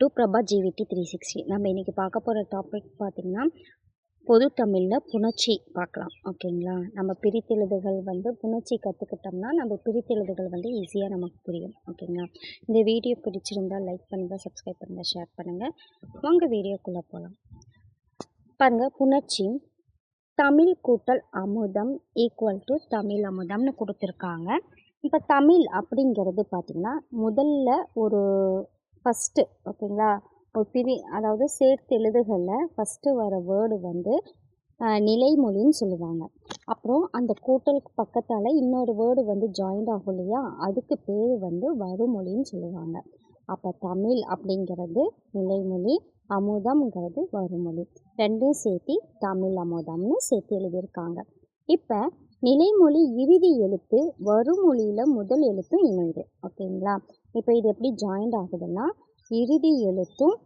To Prabha GVD three sixty நம்ம இன்றைக்கி பார்க்க போகிற டாபிக் பார்த்திங்கன்னா பொது தமிழில் புணர்ச்சி பார்க்கலாம். ஓகேங்களா? நம்ம பிரித்தெழுதுகள் வந்து புணர்ச்சி கற்றுக்கிட்டோம்னா நம்ம பிரித்தெழுதுகள் வந்து ஈஸியாக நமக்கு புரியும். ஓகேங்களா? இந்த வீடியோ பிடிச்சிருந்தால் லைக் பண்ணுங்கள் சப்ஸ்கிரைப் பண்ணுங்கள் ஷேர் பண்ணுங்கள் உங்கள் வீடியோக்குள்ளே போகலாம் பாருங்கள் புணர்ச்சி. தமிழ் கூட்டல் அமுதம் ஈக்குவல் டு தமிழ் அமுதம்னு கொடுத்துருக்காங்க. இப்போ தமிழ் அப்படிங்கிறது பார்த்திங்கன்னா முதல்ல ஒரு ஃபஸ்ட்டு ஓகேங்களா? ஒரு பிரி அதாவது சேர்த்து எழுதுகளில் ஃபஸ்ட்டு வர வேர்டு வந்து நிலைமொழின்னு சொல்லுவாங்க. அப்புறம் அந்த கூட்டலுக்கு பக்கத்தால் இன்னொரு வேர்டு வந்து ஜாயிண்ட் ஆகும் இல்லையா? அதுக்கு பேர் வந்து வருமொழின்னு சொல்லுவாங்க. அப்போ தமிழ் அப்படிங்கிறது நிலைமொழி அமுதம்ங்கிறது வருமொழி ரெண்டும் சேர்த்து தமிழ் அமுதம்னு சேர்த்து எழுதியிருக்காங்க. இப்போ நிலைமொழி இறுதி எழுத்து வருமொழியில் முதல் எழுத்தும் இணையுது ஓகேங்களா? இப்போ இது எப்படி ஜாயிண்ட் ஆகுதுன்னா இறுதி எழுத்தும்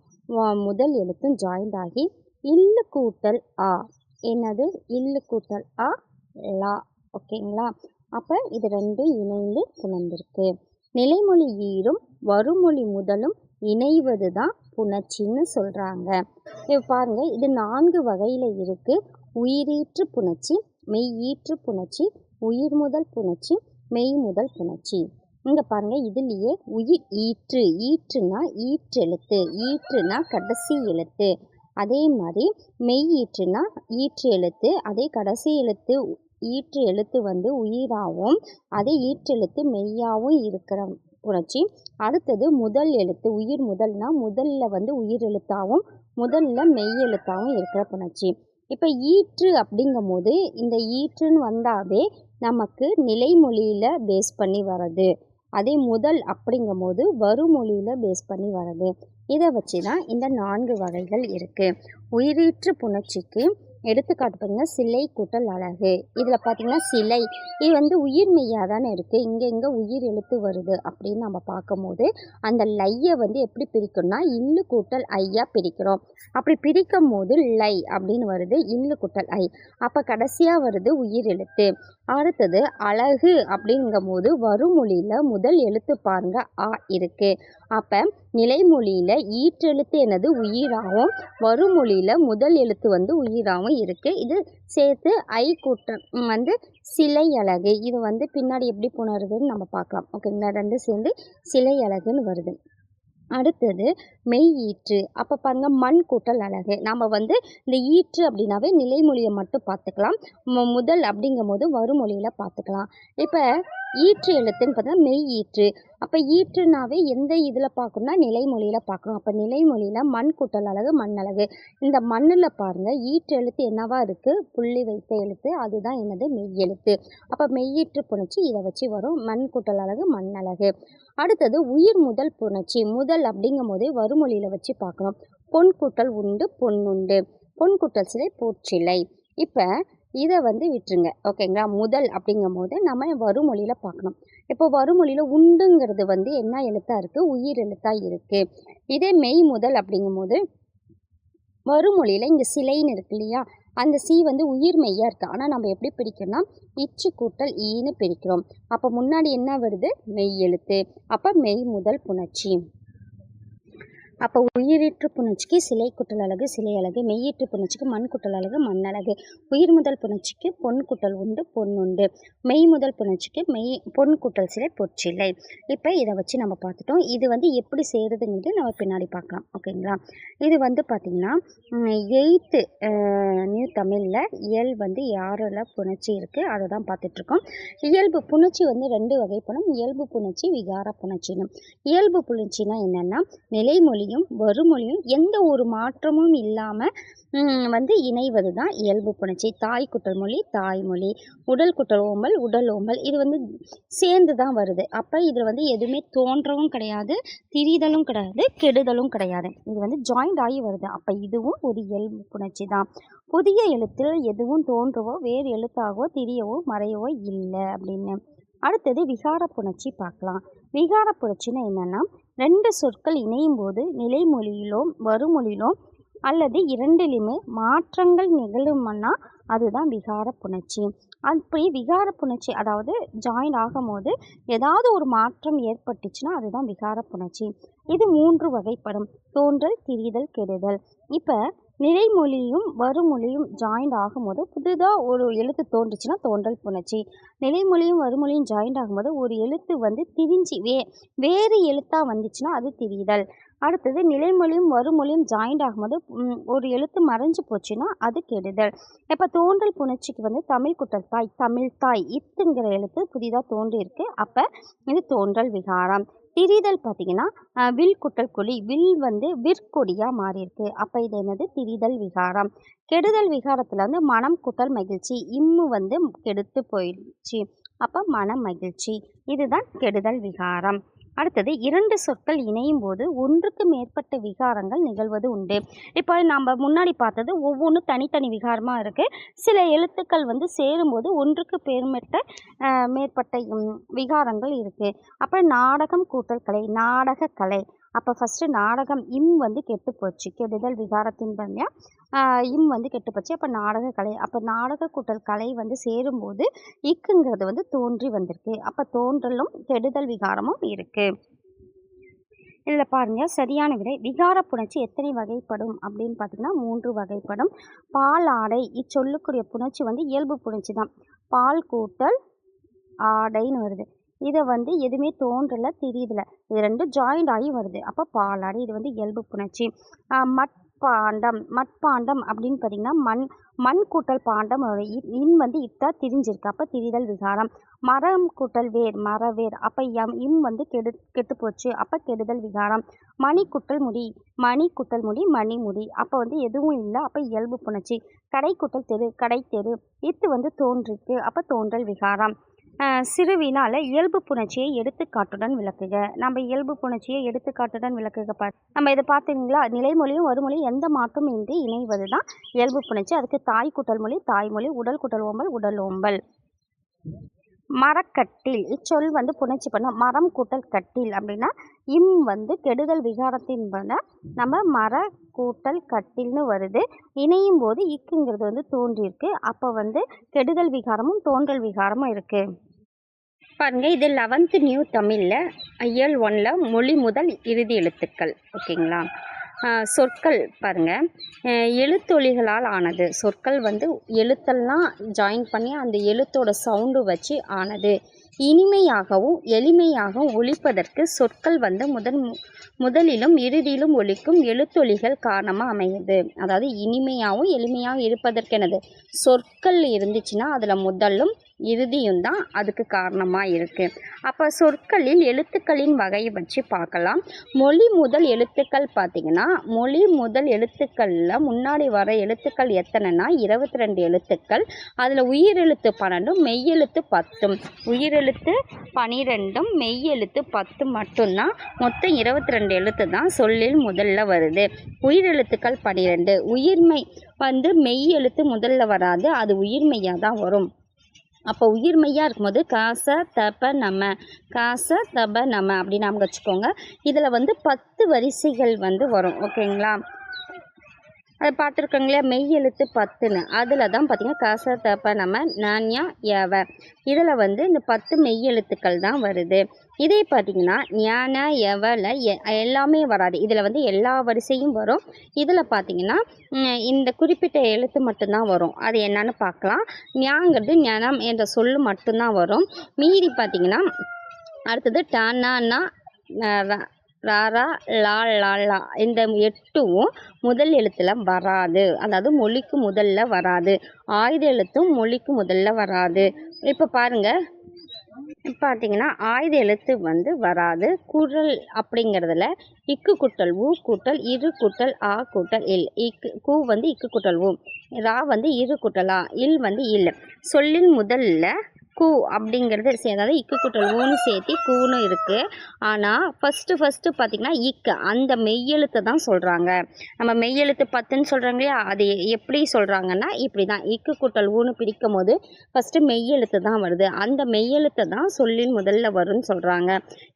முதல் எழுத்தும் ஜாயிண்ட் ஆகி இல்லு கூட்டல் ஆ என்னது? இல்லு கூட்டல் ஆ லா ஓகேங்களா? அப்போ இது ரெண்டும் இணைந்து புணர்ந்திருக்கு நிலைமொழி ஈரும் வருமொழி முதலும் இணைவது தான் புணர்ச்சின்னு சொல்கிறாங்க இப்போ பாருங்கள் இது நான்கு வகையில் இருக்குது உயிரீற்று புணர்ச்சி மெய்யீற்று புணர்ச்சி உயிர் முதல் புணர்ச்சி மெய் முதல் புணர்ச்சி. இங்கே பாருங்கள் இதுலேயே உயிர் ஈற்று. ஈற்றுனா ஈற்றெழுத்து ஈற்றுனா கடைசி எழுத்து. அதே மாதிரி மெய் ஈற்றுனா ஈற்று எழுத்து அதே கடைசி எழுத்து ஈற்று எழுத்து வந்து உயிராகவும் அதே ஈற்றெழுத்து மெய்யாகவும் இருக்கிற புரட்சி. அடுத்தது முதல் எழுத்து உயிர் முதல்னா முதல்ல வந்து உயிர் எழுத்தாகவும் முதல்ல மெய் எழுத்தாகவும் இருக்கிற புணர்ச்சி இப்போ ஈற்று அப்படிங்கும் போது இந்த ஈற்றுன்னு வந்தாவே நமக்கு நிலைமொழியில் பேஸ் பண்ணி வர்றது. அதே முதல் அப்படிங்கும் போது வருமொழியில் பேஸ் பண்ணி வர்றது. இதை வச்சு தான் இந்த நான்கு வகைகள் இருக்குது உயிரீற்று புணர்ச்சிக்கு எடுத்துக்காட்டு பாருங்கள் சிலை கூட்டல் அழகு. இதில் பார்த்தீங்கன்னா சிலை இது வந்து உயிர் மெய்யாக தானே இருக்குது இங்கே இங்கே உயிர் எழுத்து வருது அப்படின்னு நம்ம பார்க்கும்போது அந்த லையை வந்து எப்படி பிரிக்கணும்னா இல்லு கூட்டல் ஐயாக பிரிக்கிறோம். அப்படி பிரிக்கும் போது லை அப்படின்னு வருது இல்லு கூட்டல் ஐ. அப்போ கடைசியாக வருது உயிர் எழுத்து. அடுத்தது அழகு அப்படிங்கும் போது வருமொழியில் முதல் எழுத்து பாருங்க ஆ இருக்குது அப்போ நிலைமொழியில் ஈற்றெழுத்து என்னது உயிராகவும் வருமொழியில் முதல் எழுத்து வந்து உயிராகவும் இருக்குது இது சேர்த்து ஐ கூட்டம் வந்து சிலை அழகு இது வந்து பின்னாடி எப்படி புணருதுன்னு நம்ம பார்க்கலாம். ஓகேங்களா ரெண்டு சேர்ந்து சிலை அழகுன்னு வருது. அடுத்தது மெய் ஈற்று அப்போ பாருங்கள் மண் கூட்டல் அழகு. நம்ம வந்து இந்த ஈற்று அப்படின்னாவே நிலைமொழியை மட்டும் பார்த்துக்கலாம். முதல் அப்படிங்கும் போது வருமொழியில் பார்த்துக்கலாம். இப்போ ஈற்று எழுத்துன்னு பார்த்தா மெய் ஈற்று அப்போ ஈற்றுனாவே எந்த இதில் பார்க்கணும்னா நிலைமொழியில் பார்க்கணும். அப்போ நிலைமொழியில் மண் கூட்டல் அழகு மண் அழகு. இந்த மண்ணில் பாருங்கள் ஈற்று எழுத்து என்னவா இருக்குது புள்ளி வைத்த எழுத்து அதுதான் என்னது? மெய் எழுத்து. அப்போ மெய்யீற்று புணர்ச்சி இதை வச்சு வரும் மண் கூட்டல் அழகு மண் அழகு. அடுத்தது உயிர் முதல் புணர்ச்சி. முதல் அப்படிங்கும் போதே வருமொழியில் வச்சு பார்க்கணும். பொன் கூட்டல் உண்டு பொன்னுண்டு பொன் கூட்டல் சிலை போற்றிலை. இப்போ இதை வந்து விட்டுருங்க. ஓகேங்களா? முதல் அப்படிங்கும் போது நம்ம வருமொழியில் பார்க்கணும். இப்போ வருமொழியில் உண்டுங்கிறது வந்து என்ன எழுத்தாக இருக்குது உயிர் எழுத்தாக இருக்குது இதே மெய் முதல் அப்படிங்கும்போது வருமொழியில் இங்கே சிலைன்னு இருக்கு இல்லையா? அந்த சி வந்து உயிர் மெய்யாக இருக்குது ஆனால் நம்ம எப்படி பிரிக்கணும்னா இச்சு கூட்டல் ஈன்னு பிரிக்கிறோம். அப்போ முன்னாடி என்ன வருது? மெய் எழுத்து. அப்போ மெய் முதல் புணர்ச்சி. அப்போ உயிரீற்று புணர்ச்சிக்கு சிலை குட்டல் அழகு சிலை அழகு மெய்யீற்று புணர்ச்சிக்கு மண் குட்டல் அழகு மண் அழகு உயிர் முதல் புணர்ச்சிக்கு பொன் குட்டல் உண்டு பொன்னுண்டு மெய் முதல் புணர்ச்சிக்கு மெய் பொன் குட்டல் சிலை பொற்சிலை. இப்போ இதை வச்சு நம்ம பார்த்துட்டோம். இது வந்து எப்படி செய்கிறதுங்கிறது நம்ம பின்னாடி பார்க்கலாம். ஓகேங்களா? இது வந்து பார்த்திங்கன்னா எயித்து நியூ தமிழில் இயல் வந்து யாரில் புணர்ச்சி இருக்குது அதை தான் பார்த்துட்ருக்கோம். இயல்பு புணர்ச்சி வந்து ரெண்டு வகைப்படும். இயல்பு புணர்ச்சி விகார புணர்ச்சினும். இயல்பு புணர்ச்சினா என்னென்னா நிலைமொழி மொழியும் வருமொழியும் எந்த ஒரு மாற்றமும் இல்லாமல் வந்து இணைவது தான் இயல்பு புணர்ச்சி. தாய் குட்டல் மொழி தாய்மொழி உடல் குட்டல் ஓம்பல் உடல் ஓம்பல். இது வந்து சேர்ந்து தான் வருது. அப்போ இதில் வந்து எதுவுமே தோன்றவும் கிடையாது திரிதலும் கிடையாது கெடுதலும் கிடையாது. இது வந்து ஜாயிண்ட் ஆகி வருது. அப்போ இதுவும் ஒரு இயல்பு புணர்ச்சி தான் புதிய எழுத்தில் எதுவும் தோன்றவோ வேறு எழுத்தாகவோ திரியவோ மறையவோ இல்லை அப்படின்னு. அடுத்தது விகார புணர்ச்சி பார்க்கலாம். விகார புணர்ச்சின்னா என்னென்னா ரெண்டு சொற்கள் இணையும் போது நிலைமொழியிலோ வருமொழியிலோ அல்லது இரண்டிலுமே மாற்றங்கள் நிகழும்னா அதுதான் விகார புணர்ச்சி அப்படி விகார புணர்ச்சி அதாவது ஜாயின் ஆகும்போது ஏதாவது ஒரு மாற்றம் ஏற்பட்டுச்சுன்னா அதுதான் விகார புணர்ச்சி இது மூன்று வகைப்படும். தோன்றல் திரிதல் கெடுதல். இப்போ நிலைமொழியும் வருமொழியும் ஜாயிண்ட் ஆகும்போது புதுதாக ஒரு எழுத்து தோன்றுச்சுன்னா தோன்றல் புணர்ச்சி. நிலைமொழியும் வருமொழியும் ஜாயிண்ட் ஆகும்போது ஒரு எழுத்து வந்து திரிஞ்சு வே வேறு எழுத்தாக வந்துச்சுன்னா அது திரிதல். அடுத்தது நிலைமொழியும் வருமொழியும் ஜாயிண்ட் ஆகும்போது ஒரு எழுத்து மறைஞ்சு போச்சுன்னா அது கெடுதல். இப்போ தோன்றல் புணர்ச்சிக்கு வந்து தமிழ் குட்டல் தாய் தமிழ் தாய் இத்துங்கிற எழுத்து புதிதாக தோன்றியிருக்கு. அப்போ இது தோன்றல் விகாரம். திரிதல் பார்த்தீங்கன்னா வில் குட்டல் கொடி வில் வந்து விற்கொடியாக மாறியிருக்கு. அப்போ இது என்னது? திரிதல் விகாரம். கெடுதல் விகாரத்தில் வந்து மனம் குட்டல் மகிழ்ச்சி. இம்மு வந்து கெடுத்து போயிடுச்சு. அப்போ மனம் மகிழ்ச்சி. இதுதான் கெடுதல் விகாரம். அடுத்தது இரண்டு சொற்கள் இணையும் போது ஒன்றுக்கு மேற்பட்ட விகாரங்கள் நிகழ்வது உண்டு. இப்போ நம்ம முன்னாடி பார்த்தது ஒவ்வொன்றும் தனித்தனி விகாரமாக இருக்குது சில எழுத்துக்கள் வந்து சேரும்போது ஒன்றுக்கு மேற்பட்ட மேற்பட்ட விகாரங்கள் இருக்குது அப்போ நாடகம் கூட்டல் கலை நாடக கலை அப்போ ஃபஸ்ட்டு நாடகம் இம் வந்து கெட்டு போச்சு. கெடுதல் விகாரத்தின் பண்ணியா இம் வந்து கெட்டு போச்சு. அப்போ நாடக கலை அப்போ நாடக கூட்டல் கலை வந்து சேரும்போது இக்குங்கிறது வந்து தோன்றி வந்திருக்கு. அப்போ தோன்றலும் கெடுதல் விகாரமும் இருக்குது இதில் பாருங்க சரியான விடை. விகார புணர்ச்சி எத்தனை வகைப்படும் அப்படின்னு பார்த்தீங்கன்னா மூன்று வகைப்படும். பால் ஆடை இச்சொல்லுக்குரிய புணர்ச்சி வந்து இயல்பு புணர்ச்சி தான். பால் கூட்டல் ஆடைன்னு வருது. இதை வந்து எதுவுமே தோன்றலை தெரியுதுல. இது ரெண்டும் ஜாயிண்ட் ஆகி வருது. அப்போ பாலாடை இது வந்து இயல்பு புணர்ச்சி. மட்பாண்டம் மட்பாண்டம் அப்படின்னு பார்த்தீங்கன்னா மண் மண் கூட்டல் பாண்டம் இ- இன் வந்து இத்தா திரிஞ்சிருக்கு. அப்போ திரிதல் விகாரம். மரம் கூட்டல் வேர் மரவேர். அப்போ எம் இம் வந்து கெடு கெட்டு போச்சு அப்போ கெடுதல் விகாரம். மணி குட்டல் முடி மணி குட்டல் முடி மணி முடி. அப்போ வந்து எதுவும் இல்லை. அப்போ இயல்பு புணர்ச்சி. கடை குட்டல் தெரு கடை தெரு. இத்து வந்து தோன்றிருக்கு. அப்போ தோன்றல் விகாரம். சிறுவினால் இயல்பு புணர்ச்சியை எடுத்துக்காட்டுடன் விளக்குக. நம்ம இயல்பு புணர்ச்சியை எடுத்துக்காட்டுடன் விளக்குக பா நம்ம இதை பார்த்தீங்களா? நிலைமொழியும் ஒருமொழியும் எந்த மாற்றம் இன்றி இணைவது தான் இயல்பு புணர்ச்சி. அதுக்கு தாய் குட்டல் மொழி தாய்மொழி உடல் குட்டல் ஓம்பல் உடல் ஓம்பல். மரக்கட்டில் இச்சொல் வந்து புணர்ச்சி பண்ண மரம் கூட்டல் கட்டில் அப்படின்னா இம் வந்து கெடுதல் விகாரத்தின் பண்ண நம்ம மர கூட்டல் கட்டில்னு வருது. இணையும் போது இக்குங்கிறது வந்து தோன்றியிருக்கு. அப்போ வந்து கெடுதல் விகாரமும் தோன்றல் விகாரமும் இருக்குது பாருங்க இது லெவன்த்து நியூ தமிழில் இயல் ஒனில் மொழி முதல் இறுதி எழுத்துக்கள் ஓகேங்களா? சொற்கள் பாருங்கள் எழுத்தொழிகளால் எழுத்தொலிகளால் ஆனது. சொற்கள் வந்து எழுத்தெல்லாம் ஜாயின் பண்ணி அந்த எழுத்தோட சவுண்டு வச்சு ஆனது. இனிமையாகவும் எளிமையாகவும் ஒழிப்பதற்கு சொற்கள் வந்து முதன் முதலிலும் இறுதியிலும் ஒழிக்கும் எழுத்தொலிகள் காரணமாக அமையுது. அதாவது இனிமையாகவும் எளிமையாகவும் இருப்பதற்கெனது. சொற்கள் இருந்துச்சுன்னா அதில் முதலும் இறுதியும் தான் அதுக்கு காரணமாக இருக்குது அப்போ சொற்களில் எழுத்துக்களின் வகையை வச்சு பார்க்கலாம். மொழி முதல் எழுத்துக்கள் பார்த்திங்கன்னா மொழி முதல் எழுத்துக்களில் முன்னாடி வர எழுத்துக்கள் எத்தனைனா இருபத்தி ரெண்டு எழுத்துக்கள். அதில் உயிரெழுத்து பன்னெண்டும் மெய்யெழுத்து பத்தும். உயிரெழுத்து பனிரெண்டும் மெய்யெழுத்து பத்து மட்டும்தான் மொத்தம் இருபத்தி ரெண்டு எழுத்து தான் சொல்லில் முதல்ல வருது. உயிரெழுத்துக்கள் பனிரெண்டு. உயிர்மை வந்து மெய் எழுத்து முதல்ல வராது அது உயிர்மையாக தான் வரும். அப்போ உயிர்மெய்யாக இருக்கும்போது காச தப நம. காச தப நம அப்படின்னு நாம் வச்சுக்கோங்க. இதில் வந்து பத்து வரிசைகள் வந்து வரும். ஓகேங்களா? அதை பார்த்துருக்கோங்களே மெய் எழுத்து பத்துன்னு. அதில் தான் பார்த்தீங்கன்னா காச தப்ப நம்ம நான்யா ஏவ இதில் வந்து இந்த பத்து மெய் எழுத்துக்கள் தான் வருது. இதே பார்த்தீங்கன்னா ஞான எவல எ எல்லாமே வராது. இதில் வந்து எல்லா வரிசையும் வரும். இதில் பார்த்தீங்கன்னா இந்த குறிப்பிட்ட எழுத்து மட்டும்தான் வரும். அது என்னன்னு பார்க்கலாம் ஞாங்கிறது ஞானம் என்ற சொல் மட்டும்தான் வரும். மீதி பார்த்தீங்கன்னா அடுத்தது டானா ராரா லா லா லா. இந்த எட்டும் முதல் எழுத்தில் வராது. அதாவது மொழிக்கு முதல்ல வராது. ஆயுத எழுத்தும் மொழிக்கு முதல்ல வராது. இப்போ பாருங்கள் பார்த்தீங்கன்னா ஆயுத எழுத்து வந்து வராது. குரல் அப்படிங்கிறதுல இக்கு கூட்டல் ஊ கூட்டல் இரு கூட்டல் ஆ கூட்டல் இல். இக்கு கூ வந்து இக்கு கூட்டல் ஊ ரா வந்து இரு குட்டலா இல் வந்து இல். சொல்லின் முதல்ல கூ அப்படிங்கிறது சே- அதாவது இக்கு கூட்டல் ஊன்னு சேர்த்து கூன்னு இருக்குது ஆனால் ஃபஸ்ட்டு ஃபஸ்ட்டு பார்த்திங்கன்னா இக்கு அந்த மெய்யெழுத்தை தான் சொல்கிறாங்க நம்ம மெய்யெழுத்து பத்துன்னு சொல்கிறாங்க இல்லையா? அது எப்படி சொல்கிறாங்கன்னா இப்படி தான் இக்கு கூட்டல் ஊன்னு பிரிக்கும் போது ஃபஸ்ட்டு மெய்யெழுத்து தான் வருது. அந்த மெய்யெழுத்தை தான் சொல்லின் முதல்ல வரும்னு சொல்கிறாங்க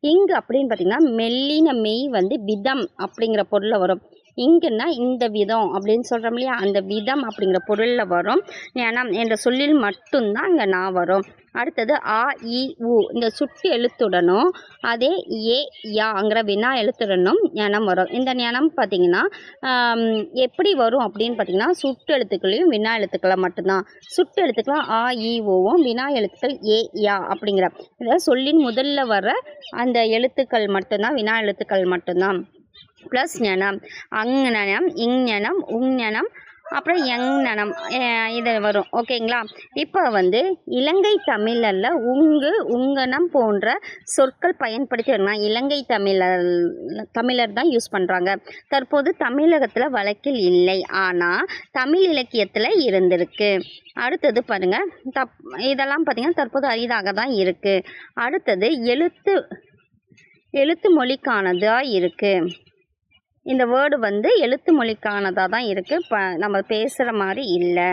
இங்கு அப்படின்னு பார்த்திங்கன்னா மெல்லின மெய் வந்து விதம் அப்படிங்கிற பொருளில் வரும். இங்குன்னா இந்த விதம் அப்படின்னு சொல்கிறோம் இல்லையா? அந்த விதம் அப்படிங்கிற பொருளில் வரும். ஏன்னா என்ற சொல்லில் மட்டும்தான் இங்கே நான் வரும். அடுத்தது ஆ இ உ. இந்த சுட்டு எழுத்துடனும் அதே ஏ யாங்கிற வினா எழுத்துடனும் ஞானம் வரும். இந்த ஞானம் பார்த்திங்கன்னா எப்படி வரும் அப்படின்னு பார்த்தீங்கன்னா சுட்டு எழுத்துக்களையும் வினா எழுத்துக்களை மட்டும்தான். சுட்டு எழுத்துக்கள் ஆ இ ஓவும் வினா எழுத்துக்கள் ஏ யா அப்படிங்கிற இதை சொல்லின் முதல்ல வர அந்த எழுத்துக்கள் மட்டும்தான் வினா எழுத்துக்கள் மட்டும்தான். ப்ளஸ் ஞனம் அங்ஞனம் இங்ஞனம் உங்ஞனம் அப்புறம் எங்ஞனம். இது வரும். ஓகேங்களா? இப்போ வந்து இலங்கை தமிழில் உங்கு உங்கனம் போன்ற சொற்கள் பயன்படுத்தி இலங்கை தமிழர் தமிழர் தான் யூஸ் பண்ணுறாங்க தற்போது தமிழகத்தில் வழக்கில் இல்லை. ஆனால் தமிழ் இலக்கியத்தில் இருந்திருக்கு. அடுத்தது பாருங்கள் தப் இதெல்லாம் பார்த்திங்கன்னா தற்போது அரிதாக தான் இருக்குது அடுத்தது எழுத்து எழுத்து மொழிக்கானதாக இருக்குது இந்த வேர்டு வந்து எழுத்து மொழிக்கானதாக தான் இருக்குது ப நம்ம பேசுகிற மாதிரி இல்லை.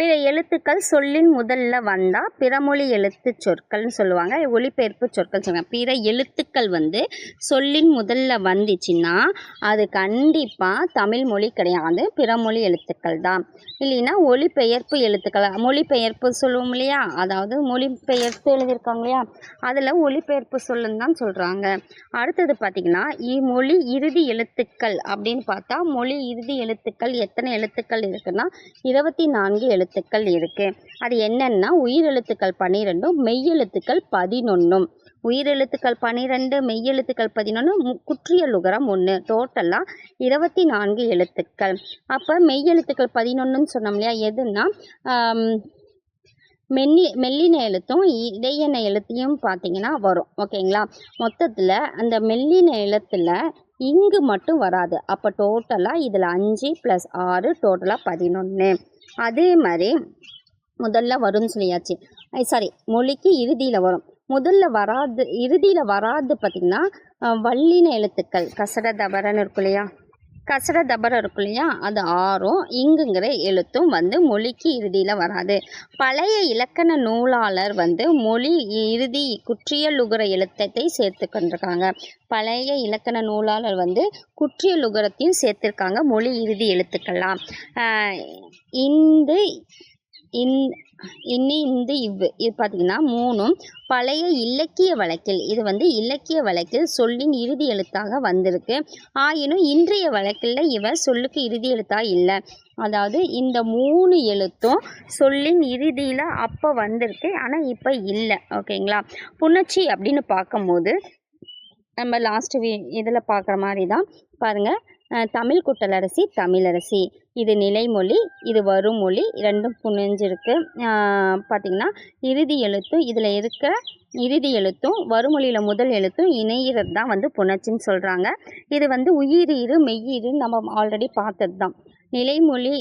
பிற எழுத்துக்கள் சொல்லின் முதல்ல வந்தால் பிறமொழி எழுத்து சொற்கள்னு சொல்லுவாங்க. ஒளிபெயர்ப்பு சொற்கள் சொல்லுவாங்க. பிற எழுத்துக்கள் வந்து சொல்லின் முதல்ல வந்துச்சுன்னா அது கண்டிப்பாக தமிழ் மொழி கிடையாது. பிறமொழி எழுத்துக்கள் தான். இல்லைன்னா ஒளிபெயர்ப்பு எழுத்துக்கள் மொழிபெயர்ப்பு சொல்லுவோம் இல்லையா? அதாவது மொழிபெயர்ப்பு எழுதியிருக்காங்க இல்லையா? அதில் ஒளிபெயர்ப்பு சொல்லுன்னு தான் சொல்கிறாங்க அடுத்தது பார்த்திங்கன்னா இம்மொழி இறுதி எழுத்துக்கள் அப்படின்னு பார்த்தா மொழி இறுதி எழுத்துக்கள் எத்தனை எழுத்துக்கள் இருக்குன்னா இருபத்தி நான்கு எழுத்து எழுத்துக்கள் இருக்குது அது என்னென்னா உயிரெழுத்துக்கள் பன்னிரெண்டும் மெய்யெழுத்துக்கள் பதினொன்றும் உயிரெழுத்துக்கள் பன்னிரெண்டு மெய்யெழுத்துக்கள் பதினொன்று குற்றியலுகரம் ஒன்று டோட்டலாக இருபத்தி நான்கு எழுத்துக்கள். அப்போ மெய்யெழுத்துக்கள் பதினொன்றுன்னு சொன்னோம் இல்லையா? எதுன்னா ஆம், மென்னி மெல்லின எழுத்தும் இடையின எழுத்தையும் பார்த்தீங்கன்னா வரும். ஓகேங்களா? மொத்தத்தில் அந்த மெல்லின எழுத்தில் இங்கு மட்டும் வராது. அப்போ டோட்டலாக இதில் அஞ்சு ப்ளஸ் ஆறு டோட்டலாக பதினொன்று அதே மாதிரி முதல்ல வரும்னு சொல்லியாச்சு. சாரி மொழிக்கு இறுதியில் வரும். முதல்ல வராது இறுதியில் வராது பார்த்திங்கன்னா வள்ளின வல்லின எழுத்துக்கள் கசட தபரன்னு இருக்கும் இல்லையா? கசர தபரம் இருக்கும் இல்லையா? அது ஆறும் இங்குங்கிற எழுத்தும் வந்து மொழிக்கு இறுதியில் வராது. பழைய இலக்கண நூலாளர் வந்து மொழி இறுதி குற்றியலுகர எழுத்தத்தை சேர்த்து கொண்டிருக்காங்க. பழைய இலக்கண நூலாளர் வந்து குற்றியலுகரத்தையும் சேர்த்துருக்காங்க மொழி இறுதி எழுத்துக்கள்லாம். இந்து இந்த இன்னி இந்த இவ்வு. இது பார்த்திங்கன்னா மூணும் பழைய இலக்கிய வழக்கில் இது வந்து இலக்கிய வழக்கில் சொல்லின் இறுதி எழுத்தாக வந்திருக்கு. ஆயினும் இன்றைய வழக்கில் இவர் சொல்லுக்கு இறுதி எழுத்தாக இல்லை. அதாவது இந்த மூணு எழுத்தும் சொல்லின் இறுதியில் அப்போ வந்திருக்கு ஆனால் இப்போ இல்லை. ஓகேங்களா? புணர்ச்சி அப்படின்னு பார்க்கும்போது நம்ம லாஸ்ட் வீ இதில் பார்க்குற மாதிரி தான் பாருங்கள் தமிழ் குட்டலரசி தமிழரசி. இது நிலைமொழி இது வருமொழி ரெண்டும் புனிஞ்சிருக்கு. பார்த்திங்கன்னா இறுதி எழுத்தும் இதில் இருக்க இறுதி எழுத்தும் வருமொழியில் முதல் எழுத்தும் இணையிறது தான் வந்து புணர்ச்சின்னு சொல்கிறாங்க இது வந்து உயிரீறு மெய்யீருன்னு நம்ம ஆல்ரெடி பார்த்தது தான் நிலைமொழி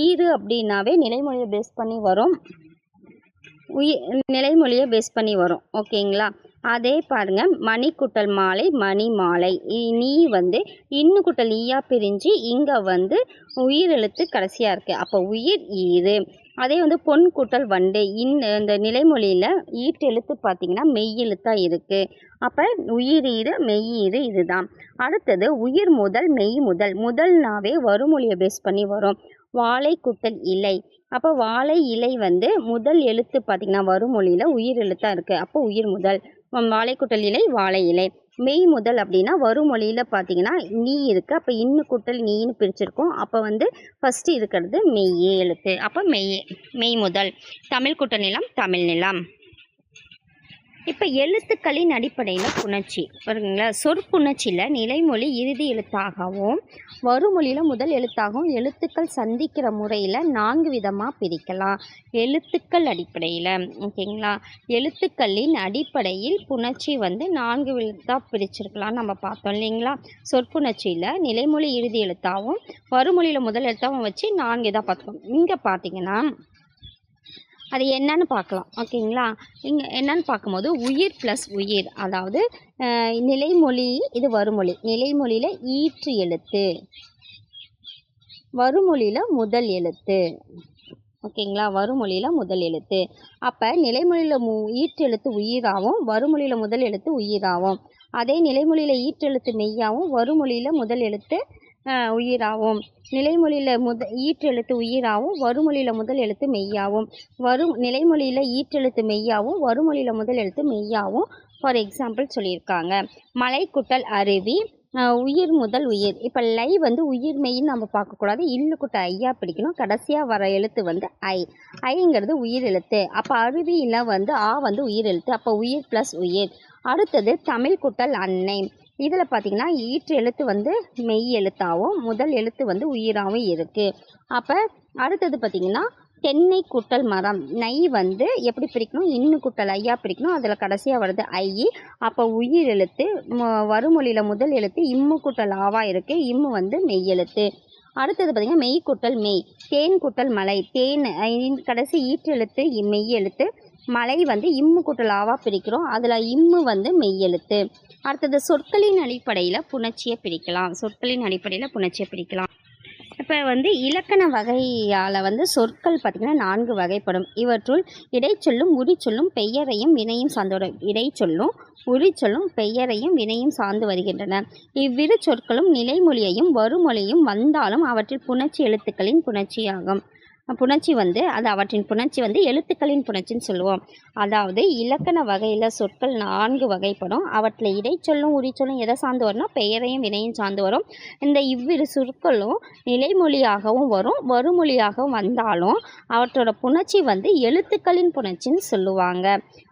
ஈறு அப்படின்னாவே நிலைமொழியை பேஸ் பண்ணி வரும். உயிர் நிலைமொழியை பேஸ் பண்ணி வரும். ஓகேங்களா? அதே பாருங்க மணி குட்டல் மாலை மணி மாலை இ- நீ வந்து இன்னு குட்டல் ஈயா பிரிஞ்சு இங்கே வந்து உயிர் எழுத்து கடைசியாக இருக்குது அப்போ உயிர் ஈது அதே வந்து பொன் கூட்டல் வண்டு. இன் இந்த நிலைமொழியில் ஈட்டு எழுத்து பார்த்தீங்கன்னா மெய் எழுத்தாக இருக்குது அப்போ உயிரீடு மெய்யீடு இதுதான். அடுத்தது உயிர் முதல் மெய் முதல். முதல்னாவே வருமொழியை பேஸ் பண்ணி வரும். வாழை குட்டல் இலை. அப்போ வாழை இலை வந்து முதல் எழுத்து பார்த்திங்கன்னா வருமொழியில் உயிர் எழுத்தாக இருக்குது அப்போ உயிர் முதல். வாழைக்குட்டல் வாழை இலை வாழை இலை. மெய் முதல் அப்படின்னா வரும் மொழியில் பார்த்தீங்கன்னா நீ இருக்குது அப்போ இன்னு குட்டல் நீன்னு பிரிச்சிருக்கோம். அப்போ வந்து ஃபஸ்ட்டு இருக்கிறது மெய்யே எழுத்து. அப்போ மெய்யே மெய் முதல். தமிழ் குட்டல் நிலம் தமிழ் நிலம். இப்போ எழுத்துக்களின் அடிப்படையில் புணர்ச்சி. வருங்களா சொற்புணர்ச்சியில் நிலைமொழி இறுதி எழுத்தாகவும் வருமொழியில் முதல் எழுத்தாகவும் எழுத்துக்கள் சந்திக்கிற முறையில் நான்கு விதமாக பிரிக்கலாம். எழுத்துக்கள் அடிப்படையில். ஓகேங்களா? எழுத்துக்களின் அடிப்படையில் புணர்ச்சி வந்து நான்கு விதத்தாக பிரிச்சிருக்கலாம் நம்ம பார்த்தோம் இல்லைங்களா? சொற்புணர்ச்சியில் நிலைமொழி இறுதி எழுத்தாகவும் வருமொழியில் முதல் எழுத்தாகவும் வச்சு நான்கு இதாக பார்த்துக்கோம் இங்கே பார்த்தீங்கன்னா அது என்னன்னு பார்க்கலாம் ஓகேங்களா? இங்கே என்னன்னு பார்க்கும்போது உயிர் ப்ளஸ் உயிர் அதாவது நிலைமொழி இது வருமொழி நிலைமொழியில் ஈற்று எழுத்து. வருமொழியில் முதல் எழுத்து. ஓகேங்களா? வருமொழியில் முதல் எழுத்து. அப்போ நிலைமொழியில் மு ஈற்று எழுத்து உயிராகவும் வருமொழியில் முதல் எழுத்து உயிராகும் அதே நிலைமொழியில் ஈற்றெழுத்து மெய்யாகவும் வருமொழியில் முதல் எழுத்து உயிராகும் நிலைமொழியில் முத ஈற்றெழுத்து உயிராகவும் வருமொழியில் முதல் எழுத்து மெய்யாவும். வரும் நிலைமொழியில் ஈற்றெழுத்து மெய்யாவும் வருமொழியில் முதல் எழுத்து மெய்யாவும் ஃபார் எக்ஸாம்பிள் சொல்லியிருக்காங்க. மலை குட்டல் அருவி உயிர் முதல் உயிர். இப்போ லை வந்து உயிர் மெய்ன்னு நம்ம பார்க்கக்கூடாது இல்லு குட்ட ஐயா பிடிக்கணும். கடைசியாக வர எழுத்து வந்து ஐ. ஐங்கிறது உயிர் எழுத்து. அப்போ அருவியில் வந்து ஆ வந்து உயிர் எழுத்து. அப்போ உயிர் ப்ளஸ் உயிர். அடுத்தது தமிழ் குட்டல் அன்னை. இதில் பார்த்தீங்கன்னா ஈற்று எழுத்து வந்து மெய் எழுத்தாகவும் முதல் எழுத்து வந்து உயிராகவும் இருக்குது அப்போ அடுத்தது பார்த்தீங்கன்னா தென்னை குட்டல் மரம். நை வந்து எப்படி பிரிக்கணும்? இன்னு குட்டல் ஐயா பிரிக்கணும். அதில் கடைசியாக வருது ஐ. அப்போ உயிர் எழுத்து ம- வருமொழியில் முதல் எழுத்து இம்மு குட்டல் ஆவா இருக்குது இம்மு வந்து மெய் எழுத்து. அடுத்தது பார்த்தீங்கன்னா மெய் குட்டல் மெய் தேன் குட்டல் மலை. தேன் கடைசி ஈற்று எழுத்து இ- மெய் எழுத்து. மலை வந்து இம்மு குட்டலாவாக பிரிக்கிறோம். அதில் இம்மு வந்து மெய்யெழுத்து. அடுத்தது சொற்களின் அடிப்படையில் புணர்ச்சியை பிரிக்கலாம். சொற்களின் அடிப்படையில் புணர்ச்சியை பிரிக்கலாம். இப்போ வந்து இலக்கண வகையால் வந்து சொற்கள் பார்த்திங்கன்னா நான்கு வகைப்படும். இவற்றுள் இடைச்சொல்லும் உரிச்சொல்லும் பெயரையும் வினையும் சார்ந்தோட இடைச்சொல்லும் உரிச்சொல்லும் பெயரையும் வினையும் சார்ந்து வருகின்றன. இவ்விரு சொற்களும் நிலைமொழியையும் வருமொழியும் வந்தாலும் அவற்றில் புணர்ச்சி எழுத்துக்களின் புணர்ச்சியாகும். புணர்ச்சி வந்து அது அவற்றின் புணர்ச்சி வந்து எழுத்துக்களின் புணர்ச்சின்னு சொல்லுவோம். அதாவது இலக்கண வகையில் சொற்கள் நான்கு வகைப்படும். அவற்றில் இடைச்சொல்லும் உரிச்சொல்லும் எதை சார்ந்து வரும்னா பெயரையும் வினையும் சார்ந்து வரும். இந்த இவ்விரு சொற்களும் நிலைமொழியாகவும் வரும் வருமொழியாகவும் வந்தாலும் அவற்றோட புணர்ச்சி வந்து எழுத்துக்களின் புணர்ச்சின்னு சொல்லுவாங்க.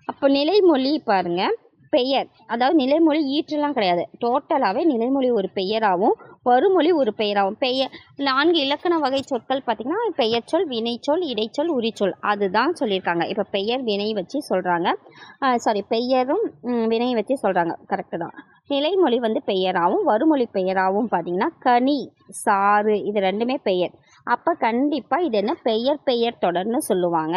அப்போ நிலைமொழி பாருங்கள் பெயர். அதாவது நிலைமொழி ஈற்றெல்லாம் கிடையாது. டோட்டலாகவே நிலைமொழி ஒரு பெயராகவும் வருமொழி ஒரு பெயராகவும். பெயர் நான்கு இலக்கண வகை சொற்கள் பார்த்திங்கன்னா பெயர்ச்சொல் வினைச்சொல் இடைச்சொல் உரிச்சொல். அதுதான் சொல்லியிருக்காங்க. இப்போ பெயர் வினை வச்சு சொல்கிறாங்க சாரி பெயரும் வினை வச்சு சொல்கிறாங்க கரெக்டு தான். நிலைமொழி வந்து பெயராகவும் வருமொழி பெயராகவும் பார்த்தீங்கன்னா கனி சாறு இது ரெண்டுமே பெயர். அப்போ கண்டிப்பாக இது என்ன? பெயர் பெயர் தொடர்னு சொல்லுவாங்க.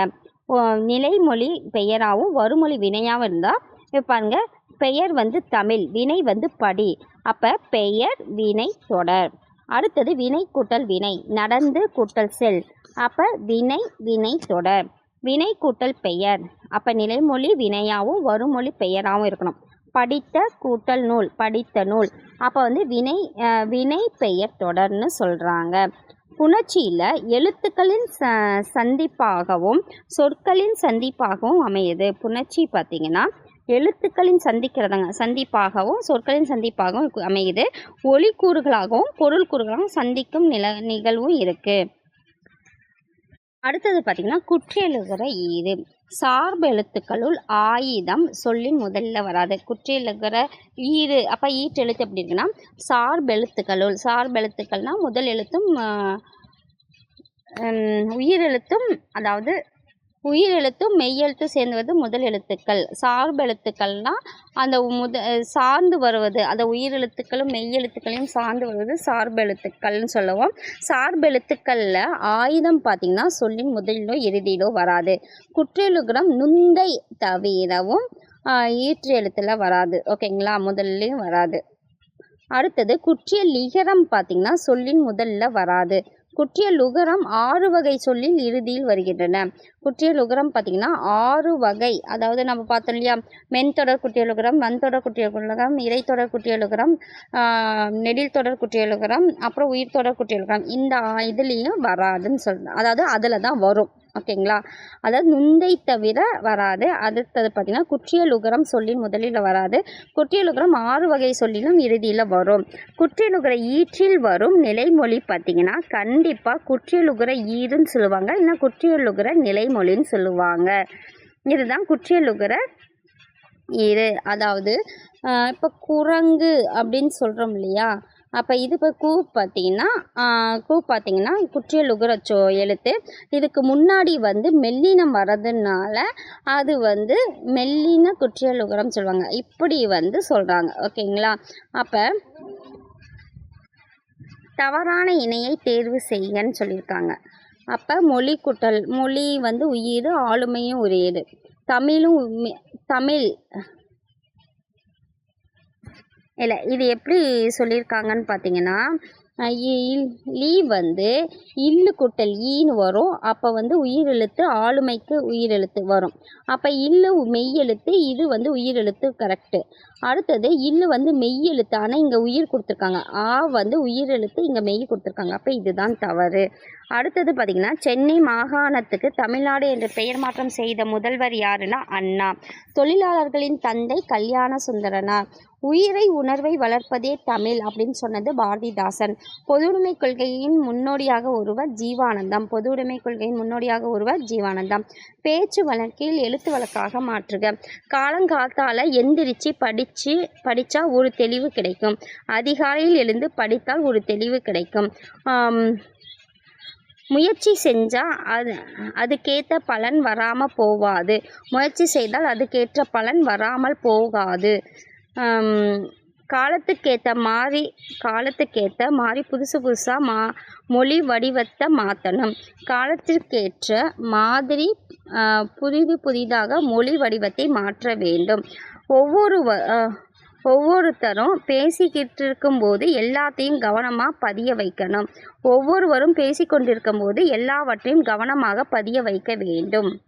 நிலைமொழி பெயராகவும் வருமொழி வினையாகவும் இருந்தால் பாருங்க. பெயர் வந்து தமிழ் வினை வந்து படி. அப்போ பெயர் வினை தொடர். அடுத்தது வினை கூட்டல் வினை. நடந்து கூட்டல் செல். அப்போ வினை வினை தொடர். வினை கூட்டல் பெயர். அப்போ நிலைமொழி வினையாகவும் வருமொழி பெயராகவும் இருக்கணும். படித்த கூட்டல் நூல் படித்த நூல். அப்போ வந்து வினை வினை பெயர் தொடர்னு சொல்கிறாங்க புணர்ச்சியில் எழுத்துக்களின் ச சந்திப்பாகவும் சொற்களின் சந்திப்பாகவும் அமையுது. புணர்ச்சி பார்த்திங்கன்னா எழுத்துக்களின் சந்திக்கிறதாங்க சந்திப்பாகவும் சொற்களின் சந்திப்பாகவும் அமையுது. ஒளி கூறுகளாகவும் பொருள் கூறுகளாகவும் சந்திக்கும் நில நிகழ்வும் இருக்குது அடுத்தது பார்த்திங்கன்னா குற்றியலுகிற ஈது. சார்பு எழுத்துக்களுள் ஆயுதம் சொல்லின் முதல்ல வராது. குற்றியலுகிற ஈறு அப்போ ஈற்றெழுத்து எப்படி இருக்குன்னா சார்பு எழுத்துக்களுள் சார்பு எழுத்துக்கள்னால் முதல் எழுத்தும் உயிரெழுத்தும் அதாவது உயிர் உயிரெழுத்தும் மெய்யெழுத்தும் சேர்ந்து வருது முதல் எழுத்துக்கள். சார்பு எழுத்துக்கள்னால் அந்த முத சார்ந்து வருவது அந்த உயிர் எழுத்துக்களும் மெய்யெழுத்துக்களையும் சார்ந்து வருவது சார்பு எழுத்துக்கள்னு சொல்லுவோம். சார்பு எழுத்துக்களில் ஆயுதம் பார்த்திங்கன்னா சொல்லின் முதலிலோ இறுதியிலோ வராது. குற்றியலுகரம் நுந்தை தவிரவும் ஈற்று எழுத்தில் வராது. ஓகேங்களா முதல்லையும் வராது. அடுத்தது குற்றிய லிகரம் பார்த்திங்கன்னா சொல்லின் முதல்ல வராது. குற்றிய லுகரம் ஆறு வகை சொல்லில் இறுதியில் வருகின்றன. குற்றிய லுகரம் பார்த்திங்கன்னா ஆறு வகை. அதாவது நம்ம பார்த்தோம் இல்லையா மென்தொடர் குற்றியலுகரம் வன்தொடர் குற்றியலுகரம் இடைத்தொடர் குற்றியலுகரம் ஆஹ், நெடில் தொடர் குற்றியலுகரம் அப்புறம் உயிர் தொடர் குற்றியலுகரம் இந்த இதுலேயும் வராதுன்னு சொல்கிறேன் அதாவது அதில் தான் வரும். ஓகேங்களா? அதாவது நுந்தை தவிர வராது. அடுத்தது பார்த்திங்கன்னா குற்றியலுகரம் சொல்லின் முதலில் வராது. குற்றியலுகரம் ஆறு வகை சொல்லிலும் இறுதியில் வரும். குற்றியலுகர ஈற்றில் வரும் நிலைமொழி பார்த்திங்கன்னா கண்டிப்பாக குற்றியலுகர ஈருன்னு சொல்லுவாங்க. இல்லைன்னா குற்றியலுகர நிலைமொழின்னு சொல்லுவாங்க. இதுதான் குற்றியலுகர ஈறு. அதாவது இப்போ குரங்கு அப்படின்னு சொல்கிறோம் இல்லையா? அப்போ இது இப்போ கூ பார்த்தீங்கன்னா கூ பார்த்தீங்கன்னா குற்றியல் உகரச்சோ எழுத்து. இதுக்கு முன்னாடி வந்து மெல்லினம் வர்றதுனால அது வந்து மெல்லின குற்றியல் உகரம் சொல்லுவாங்க. இப்படி வந்து சொல்கிறாங்க ஓகேங்களா? அப்போ தவறான இணையை தேர்வு செய்யன்னு சொல்லியிருக்காங்க. அப்போ மொழி குட்டல் மொழி வந்து உயிர் ஆளுமையும் உரியது தமிழும் தமிழ் இல்லை இது எப்படி சொல்லியிருக்காங்கன்னு பார்த்தீங்கன்னா லீ வந்து இல்லு குட்டல் ஈன்னு வரும். அப்போ வந்து உயிரெழுத்து ஆளுமைக்கு உயிரெழுத்து வரும். அப்போ இல்லு மெய்யெழுத்து இது வந்து உயிரெழுத்து கரெக்டு அடுத்தது இல்லு வந்து மெய்யெழுத்து ஆனால் இங்கே உயிர் கொடுத்துருக்காங்க. ஆ வந்து உயிர் எழுத்து இங்கே மெய் கொடுத்துருக்காங்க. அப்போ இதுதான் தவறு. அடுத்தது பார்த்திங்கன்னா சென்னை மாகாணத்துக்கு தமிழ்நாடு என்று பெயர் மாற்றம் செய்த முதல்வர் யாருன்னா அண்ணா. தொழிலாளர்களின் தந்தை கல்யாண சுந்தரனார் உயிரை உணர்வை வளர்ப்பதே தமிழ் அப்படின்னு சொன்னது பாரதிதாசன். பொதுவுடைமை கொள்கையின் முன்னோடியாக ஒருவர் ஜீவானந்தம். பொதுவுடைமை கொள்கையின் முன்னோடியாக ஒருவர் ஜீவானந்தம். பேச்சு வழக்கில் எழுத்து வழக்காக மாற்றுக. காலங்காத்தால எந்திரிச்சு படி படித்து படித்தா ஒரு தெளிவு கிடைக்கும். அதிகாலையில் எழுந்து படித்தால் ஒரு தெளிவு கிடைக்கும். முயற்சி செஞ்சால் அது அதுக்கேற்ற பலன் வராமல் போகாது முயற்சி செய்தால் அதுக்கேற்ற பலன் வராமல் போகாது. காலத்துக்கேற்ற மாதிரி காலத்துக்கேற்ற மாதிரி புதுசு புதுசாக மா மொழி வடிவத்தை மாற்றணும் காலத்திற்கேற்ற மாதிரி புதிது புதிதாக மொழி வடிவத்தை மாற்ற வேண்டும். ஒவ்வொரு வ- ஒவ்வொருத்தரும் பேசிக்கிட்டு இருக்கும்போது எல்லாத்தையும் கவனமாக பதிய வைக்கணும். ஒவ்வொருவரும் பேசிக்கொண்டிருக்கும் போது எல்லாவற்றையும் கவனமாக பதிய வைக்க வேண்டும்.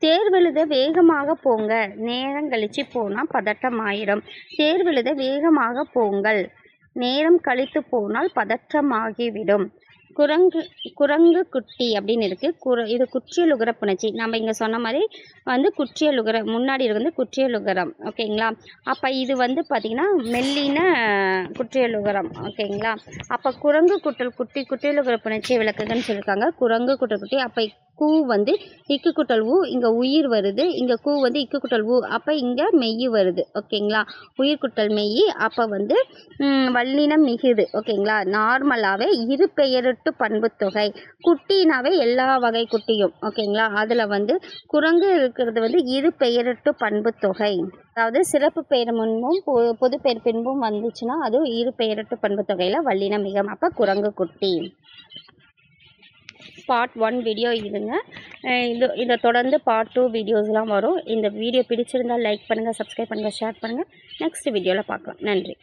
தேர்வெழுத வேகமாக போங்க. நேரம் கழித்து போனால் பதட்டம் ஆயிடும் தேர்வெழுத வேகமாக போங்கள். நேரம் கழித்து போனால் பதற்றமாகிவிடும். குரங்கு குரங்கு குட்டி அப்படின்னு இருக்குது குர இது குற்றியலுகர புணர்ச்சி. நம்ம இங்கே சொன்ன மாதிரி வந்து குற்றியலுகர முன்னாடி இருக்கு வந்து குற்றியலுகரம் ஓகேங்களா அப்போ இது வந்து பார்த்திங்கன்னா மெல்லின குற்றியலுகரம் ஓகேங்களா அப்போ குரங்கு குட்டல் குட்டி குற்றியலுகர புணர்ச்சியை விளக்குகன்னு சொல்லியிருக்காங்க குரங்கு குட்டல் குட்டி. அப்போ கூ வந்து இக்கு குட்டல் ஊ இங்கே உயிர் வருது. இங்கே கூ வந்து இக்கு குட்டல் ஊ அப்போ இங்கே மெய் வருது. ஓகேங்களா? உயிர் குட்டல் மெய் அப்போ வந்து வல்லினம் மிகுது. ஓகேங்களா? நார்மலாகவே இரு பெயரிட்டு பண்புத்தொகை குட்டினாவே எல்லா வகை குட்டியும். ஓகேங்களா? அதில் வந்து குரங்கு இருக்கிறது வந்து இரு பெயரிட்டு பண்புத்தொகை அதாவது சிறப்பு பெயர் முன்பும் பொ- பொது பெயர் பின்பும் வந்துச்சுன்னா அதுவும் இரு பெயரிட்டு பண்புத்தொகையில் வல்லினம் மிகம். அப்போ குரங்கு குட்டி. பார்ட் ஒன் வீடியோ இதுங்க இது இதை தொடர்ந்து பார்ட் டூ வீடியோஸ்லாம் வரும். இந்த வீடியோ பிடிச்சிருந்தால் லைக் பண்ணுங்கள் சப்ஸ்கிரைப் பண்ணுங்கள் ஷேர் பண்ணுங்கள் நெக்ஸ்ட் வீடியோவில் பார்க்கலாம். நன்றி.